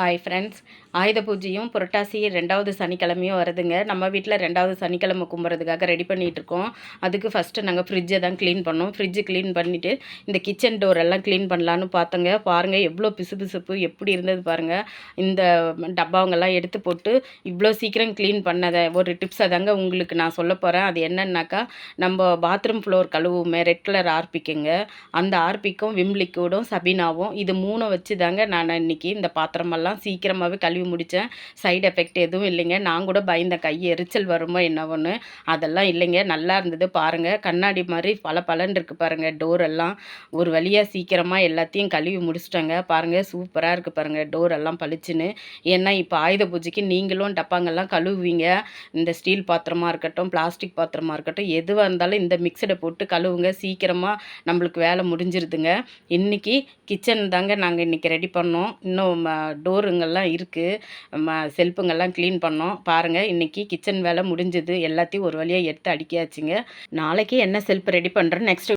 Hi friends ஆயுத பூஜையும் புரட்டாசி ரெண்டாவது சனிக்கிழமையும் வருதுங்க. நம்ம வீட்டில் ரெண்டாவது சனிக்கிழமை கும்புறதுக்காக ரெடி பண்ணிகிட்ருக்கோம் அதுக்கு ஃபஸ்ட்டு நாங்கள் ஃப்ரிட்ஜை தான் க்ளீன் பண்ணோம். ஃப்ரிட்ஜு க்ளீன் பண்ணிவிட்டு இந்த கிச்சன் டோர் எல்லாம் க்ளீன் பண்ணலான்னு பார்த்தோங்க. பாருங்கள் எவ்வளோ பிசு பிசுப்பு எப்படி இருந்தது பாருங்கள் இந்த டப்பாவங்கெல்லாம் எடுத்து போட்டு இவ்வளோ சீக்கிரம் க்ளீன் பண்ணதை ஒரு டிப்ஸை தாங்க உங்களுக்கு நான் சொல்ல போகிறேன் அது என்னன்னாக்கா நம்ம பாத்ரூம் ஃப்ளோர் கழுவுமே ரெட் கலர் ஆர்பிக்குங்க. அந்த ஆர்பிக்கும் விம் லிக்விடும் சபினாவும் இது மூணு வச்சு தாங்க நான் இன்றைக்கி இந்த பாத்திரமெல்லாம் சீக்கிரமாகவே கழுவி முடித்தேன் சைடு எஃபெக்ட் எதுவும் இல்லைங்க. நான் கூட பயந்த கை எரிச்சல் வருமோ என்னவோன்னு அதெல்லாம் இல்லைங்க. நல்லா இருந்தது பாருங்கள் கண்ணாடி மாதிரி பல பலன் இருக்குது பாருங்கள் டோர் எல்லாம் ஒரு வழியாக சீக்கிரமாக எல்லாத்தையும் கழுவி முடிச்சிட்டேங்க. பாருங்கள் சூப்பராக இருக்குது பாருங்கள் டோர் எல்லாம் பளிச்சுன்னு. ஏன்னா இப்போ ஆயுத பூஜைக்கு நீங்களும் டப்பாங்கெல்லாம் கழுவுவீங்க. இந்த ஸ்டீல் பாத்திரமாக இருக்கட்டும் பிளாஸ்டிக் பாத்திரமாக இருக்கட்டும் எதுவாக இருந்தாலும் இந்த மிக்சடை போட்டு கழுவுங்க. சீக்கிரமாக நம்மளுக்கு வேலை முடிஞ்சிருதுங்க. இன்றைக்கி கிச்சன் தாங்க நாங்கள் இன்றைக்கி ரெடி பண்ணோம். இன்னும் டோருங்கெல்லாம் இருக்குது ம செல்ஃபுங்கெல்லாம் க்ளீன் பண்ணோம். பாருங்கள் இன்றைக்கி கிச்சன் வேலை முடிஞ்சுது. எல்லாத்தையும் ஒரு வழியாக எடுத்து அடிக்கியாச்சுங்க. நாளைக்கு என்ன செல்ஃப் ரெடி பண்ணுறேன் நெக்ஸ்ட்